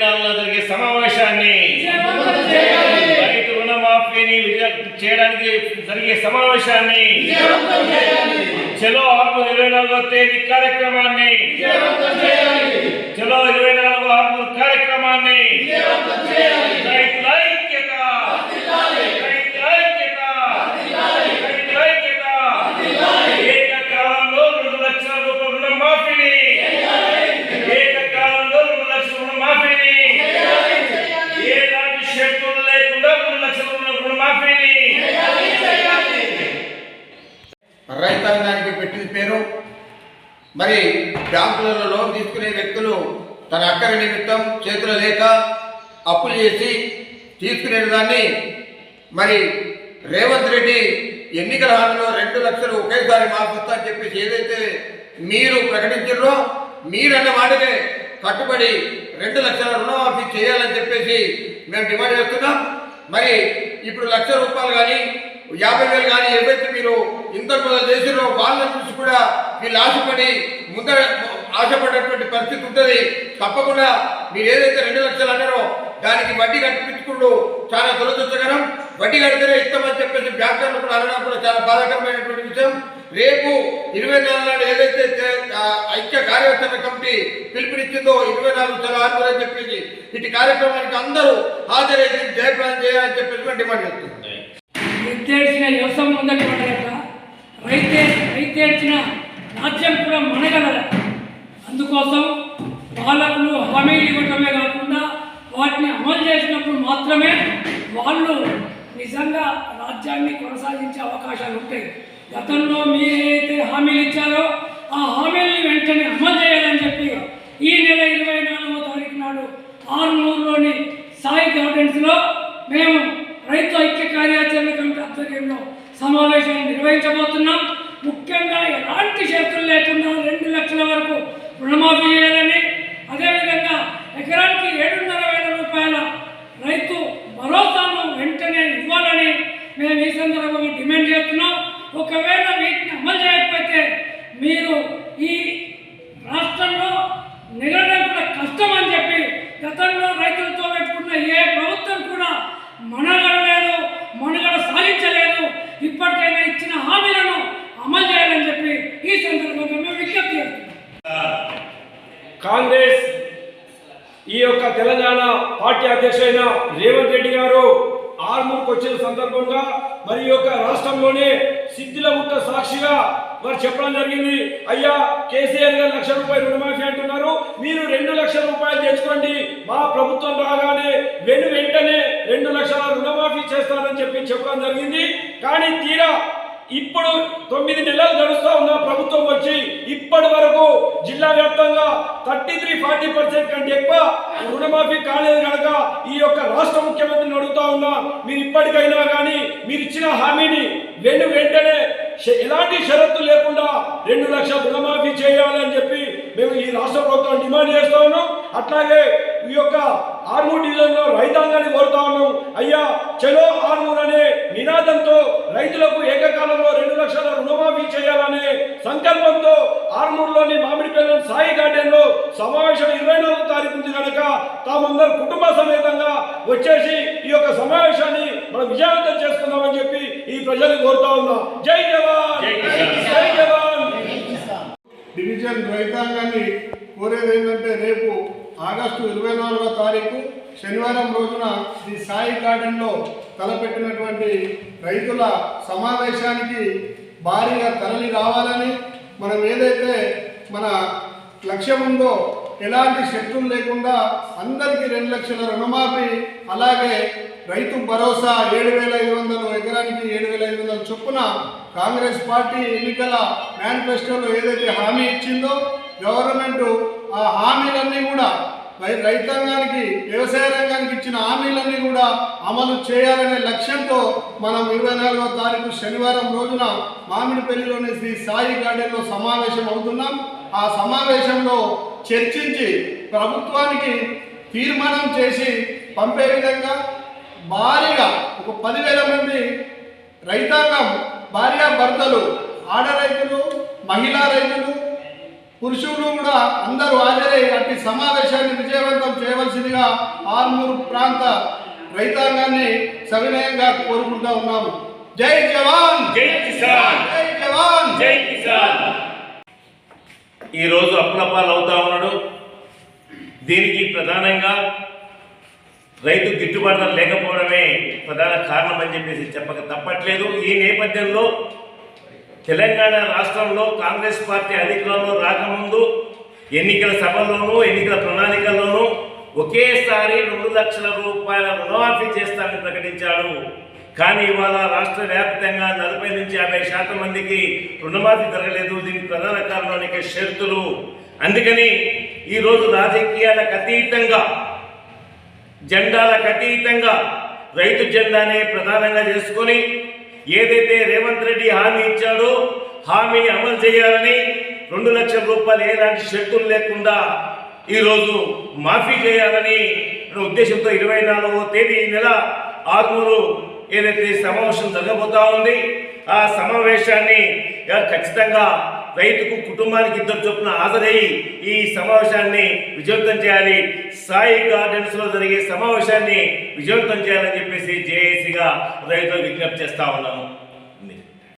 నాలుగులో జరిగే సమావేశాన్ని రైతు రుణమాఫీని చేయడానికి జరిగే సమావేశాన్ని చలో ఆరు ఇరవై నాలుగో తేదీ కార్యక్రమాన్ని చలో ఇరవై నాలుగో ఆరు కార్యక్రమాన్ని రైతుల ఐక్యత మరి బ్యాంకులలో లోన్ తీసుకునే వ్యక్తులు తన అక్కర నిమిత్తం చేతులు లేక అప్పులు చేసి తీసుకునే దాన్ని మరి రేవంత్ రెడ్డి ఎన్నికల హామీలో రెండు లక్షలు ఒకేసారి మాఫిస్తా అని చెప్పేసి ఏదైతే మీరు ప్రకటించారో మీరన్న మాటకే కట్టుబడి రెండు లక్షల రుణమాఫీ చేయాలని చెప్పేసి మేము డిమాండ్ చేస్తున్నాం. మరి ఇప్పుడు లక్ష రూపాయలు కానీ యాభై వేలు కానీ ఏవైతే మీరు ఇంతకు మొదలు చేసిరో వాళ్ళని చూసి కూడా వీళ్ళు ఆశపడి ముందర ఆశపడేటువంటి పరిస్థితి ఉంటుంది. తప్పకుండా మీరు ఏదైతే రెండు లక్షలు అన్నారో దానికి వడ్డీ కట్టించుకుంటూ చాలా దురదృష్టకరం. వడ్డీ కడితేనే ఇస్తామని చెప్పేసి బ్యాంకర్లు కూడా అనడం కూడా చాలా బాధాకరమైనటువంటి విషయం. రేపు ఇరవై నాలుగు నాడు ఏదైతే ఐక్య కార్యాచరణ కమిటీ పిలుపునిచ్చిందో ఇరవై నాలుగు చాలా ఆరుగురని చెప్పేసి ఇటు కార్యక్రమానికి అందరూ హాజరై జయప్రదం చేయాలని చెప్పేసి డిమాండ్ చేస్తుంది నిర్దేశించిన వ్యవసాయం ముందటి రైతే రైతేడ్చిన రాజ్యం కూడా మనగలరా అందుకోసం పాలకులు హామీలు ఇవ్వటమే కాకుండా వాటిని అమలు చేసినప్పుడు మాత్రమే వాళ్ళు నిజంగా రాజ్యాన్ని కొనసాగించే అవకాశాలు ఉంటాయి. గతంలో మీరైతే హామీలు ఇచ్చారో ఆ హామీలను వెంటనే అమలు చేయాలని చెప్పి ఈ నెల ఇరవై నాలుగో తారీఖు నాడు ఆరుమూరులోని సాయి గార్డెన్స్లో మేము రైతు ఐక్య కార్యాచరణ కమిటీ ఆధ్వర్యంలో సమావేశాన్ని నిర్వహించబోతున్నాం. ముఖ్యంగా ఎలాంటి షరతులు లేకుండా రెండు లక్షల వరకు రుణమాఫీ చేయాలని అదేవిధంగా ఎకరానికి ఏడున్నర వేల రూపాయల రైతు భరోసాను వెంటనే ఇవ్వాలని మేము ఈ సందర్భంగా డిమాండ్ చేస్తున్నాం ఒకవేళ వీటిని అమలు చేయకపోతే మీరు ఈ రాష్ట్రంలో నిలడం కూడా కష్టం అని చెప్పి గతంలో రైతులతో పెట్టుకున్న ఏ ప్రభుత్వం కూడా మనగడలేదు మనుగడ సాధించలేదు ఇప్పటికైనా ఇచ్చిన హామీలను అమలు చేయాలని చెప్పి ఈ సందర్భంగా మేము విజ్ఞప్తి చేస్తున్నాం కాంగ్రెస్ ఈ యొక్క తెలంగాణ పార్టీ అధ్యక్షుడైన రేవంత్ రెడ్డి గారు ఆర్మూర్కి వచ్చిన సందర్భంగా మరి యొక్క రాష్ట్రంలోనే సిద్ధిలగుట్ట సాక్షిగా వారు చెప్పడం జరిగింది. అయ్యా కేసీఆర్ గారు లక్ష రూపాయలు రుణమాఫీ అంటున్నారు. మీరు రెండు లక్షల రూపాయలు తెచ్చుకోండి. మా ప్రభుత్వం రాగానే వెను వెంటనే రెండు లక్షల రుణమాఫీ చేస్తానని చెప్పి చెప్పడం జరిగింది. కానీ తీరా ఇప్పుడు తొమ్మిది నెలలు గడుస్తా ఉన్న ప్రభుత్వం వచ్చి జిల్లా వ్యాప్తంగా థర్టీ త్రీ ఫార్టీ పర్సెంట్ కంటే ఎక్కువ రుణమాఫీ కాలేదు కనుక ఈ యొక్క రాష్ట్ర ముఖ్యమంత్రిని అడుగుతా ఉన్నా మీరు ఇప్పటికైనా కానీ మీరు ఇచ్చిన హామీని వెను వెంటనే ఎలాంటి షరత్తు లేకుండా రెండు లక్షల రుణమాఫీ చేయాలని చెప్పి మేము ఈ రాష్ట్ర ప్రభుత్వం డిమాండ్ చేస్తా ఉన్నాం. అట్లాగే ఈ యొక్క ఆర్మూర్ డివిజన్లో రైతాంగాన్ని కోరుతా ఉన్నాం. అయ్యా చలో ఆర్మూర్ అనే నినాదంతో రైతులకు ఏకకాలంలో రెండు లక్షల రుణమాఫీ చేయాలనే సంకల్పంతో ఆర్మూర్లోని మామిడిపల్లి సాయి గార్డెన్లో సమావేశం ఇరవై నాలుగు తారీఖు ఉంది కనుక తామందరూ కుటుంబ సమేతంగా వచ్చేసి ఈ యొక్క సమావేశాన్ని మనం విజయవంతం చేసుకుందామని చెప్పి ఈ ప్రజలు కోరుతా ఉన్నాం. జై జవాన్! జై జవాన్ డివిజన్ రైతాంగాన్ని కోరేది ఏంటంటే రేపు ఆగస్టు ఇరవై నాలుగో తారీఖు శనివారం రోజున శ్రీ సాయి గార్డెన్లో తలపెట్టినటువంటి రైతుల సమావేశానికి భారీగా తరలి రావాలని మనం ఏదైతే మన లక్ష్యం ఉందో ఎలాంటి శత్రులు లేకుండా అందరికీ రెండు లక్షల రుణమాఫీ అలాగే రైతు భరోసా ఏడు వేల ఐదు వందలు ఎకరానికి ఏడు వేల ఐదు వందల చొప్పున కాంగ్రెస్ పార్టీ ఎన్నికల మేనిఫెస్టోలో ఏదైతే హామీ ఇచ్చిందో గవర్నమెంట్ ఆ హామీలన్నీ కూడా రైతాంగానికి వ్యవసాయ రంగానికి ఇచ్చిన హామీలన్నీ కూడా అమలు చేయాలనే లక్ష్యంతో మనం ఇరవై నాలుగో తారీఖు శనివారం రోజున మామిడిపల్లిలోని శ్రీ సాయి గార్డెన్లో సమావేశం అవుతున్నాం. ఆ సమావేశంలో చర్చించి ప్రభుత్వానికి తీర్మానం చేసి పంపే విధంగా భారీగా ఒక పదివేల మంది రైతాంగం భార్యాభర్తలు ఆడ రైతులు మహిళా రైతులు పురుషులు కూడా అందరూ హాజరై అట్టి సమావేశాన్ని విజయవంతం చేయవలసిందిగా ఆర్మూరు ప్రాంత రైతాంగాన్ని సవినయంగా కోరుకుంటా ఉన్నాము. జై జవాన్! జై కిసాన్! జై జవాన్! జై కిసాన్! ఈరోజు అప్పులపాలు అవుతా ఉన్నాడు. దీనికి ప్రధానంగా రైతు గిట్టుబాటు లేకపోవడమే ప్రధాన కారణం అని చెప్పేసి చెప్పక తప్పట్లేదు. ఈ నేపథ్యంలో తెలంగాణ రాష్ట్రంలో కాంగ్రెస్ పార్టీ అధికారంలో రాకముందు ఎన్నికల సభల్లోనూ ఎన్నికల ప్రణాళికల్లోనూ ఒకేసారి రెండు లక్షల రూపాయల రుణమాఫీ చేస్తామని ప్రకటించాడు. కానీ ఇవాళ రాష్ట్ర వ్యాప్తంగా నలభై నుంచి యాభై శాతం మందికి రుణమాఫీ జరగలేదు. దీనికి ప్రధాన కారణం షరతులు. అందుకని ఈరోజు రాజకీయాలకు అతీతంగా జెండాలకు అతీతంగా రైతు జెండానే ప్రధానంగా చేసుకొని ఏదైతే రేవంత్ రెడ్డి హామీ ఇచ్చాడో హామీని అమలు చేయాలని రెండు లక్షల రూపాయలు ఎలాంటి షరతులు లేకుండా ఈరోజు మాఫీ చేయాలని ఉద్దేశంతో ఇరవై నాలుగవ తేదీ ఈ నెల ఆరుమూరు ఏదైతే సమావేశం జరగబోతా ఉంది ఆ సమావేశాన్ని ఖచ్చితంగా రైతుకు కుటుంబానికి ఇద్దరు చొప్పున హాజరయ్యి ఈ సమావేశాన్ని విజయవంతం చేయాలి. సాయి గార్డెన్స్లో జరిగే సమావేశాన్ని విజయవంతం చేయాలని చెప్పేసి జేఏసీగా రైతులు విజ్ఞప్తి చేస్తా ఉన్నాము.